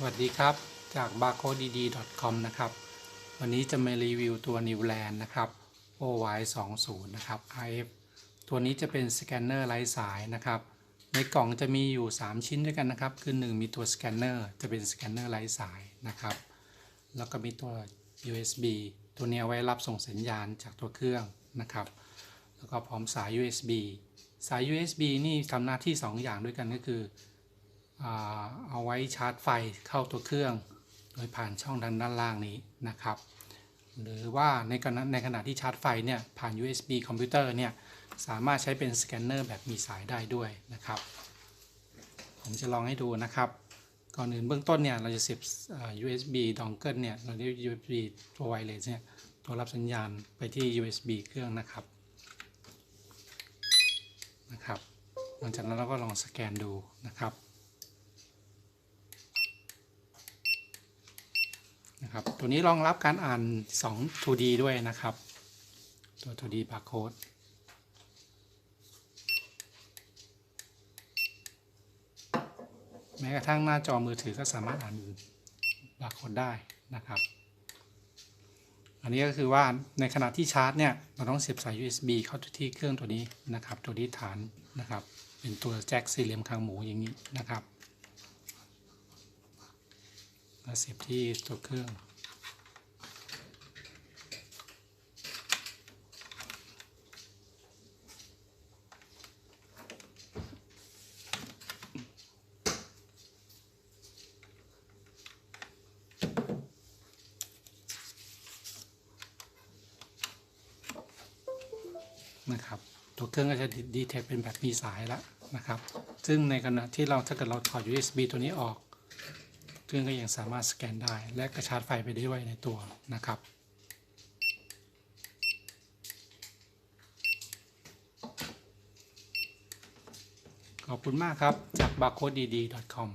สวัสดีครับ จาก barcoded.com นะครับ วันนี้จะมารีวิวตัว Newland นะครับ OY 2 0 นะครับ RF ตัวนี้จะเป็นสแกนเนอร์ไร้สายนะครับ ในกล่องจะมีอยู่ 3 ชิ้นด้วยกันนะครับ คือ 1 มีตัวสแกนเนอร์จะเป็นสแกนเนอร์ไร้สายนะครับ แล้วก็มีตัว USB ตัวนี้ไว้รับส่งสัญญาณจากตัวเครื่องนะครับ แล้วก็พร้อมสาย USB สาย USB นี่ทำหน้าที่ 2 อย่างด้วยกันก็คือ เอาไว้ชาร์จไฟเข้าตัวเครื่อง โดยผ่านช่องด้านด้านล่างนี้นะครับ หรือว่าในขณะในขณะที่ชาร์จไฟเนี่ยผ่าน USB คอมพิวเตอร์เนี่ยสามารถใช้เป็นสแกนเนอร์แบบมีสายได้ด้วยนะครับ ผมจะลองให้ดูนะครับ ก่อนอื่นเบื้องต้นเนี่ยเราจะเสียบ USB dongle เนี่ยเราเรียก USB ตัวไวเลสเนี่ยตัวรับสัญญาณไปที่ USB เครื่องนะครับนะครับหลังจากนั้นเราก็ลองสแกนดูนะครับ นะครับ ตัวนี้รองรับการอ่าน 2 2D ด้วยนะครับ ตัว 2D barcode แม้กระทั่งหน้าจอมือถือก็สามารถอ่านบาร์โค้ดได้นะครับ อันนี้ก็คือว่าในขณะที่ชาร์จเนี่ย เราต้องเสียบสาย USB เข้าที่เครื่องตัวนี้นะครับ ตัวนี้ฐานนะครับ เป็นตัวแจ็คสี่เหลี่ยมคางหมูอย่างนี้นะครับ แล้วเสียบที่ตัวเครื่องนะครับตัวเครื่องก็จะดีเทคเป็นแบบมีสายแล้วนะครับ ซึ่งในขณะที่เราถ้าเกิดเราถอด USB ตัวนี้ออก เครื่องก็ยังสามารถสแกนได้ และกระชาร์จไฟไปได้ด้วยในตัวนะครับขอบคุณมากครับ จาก barcoded.com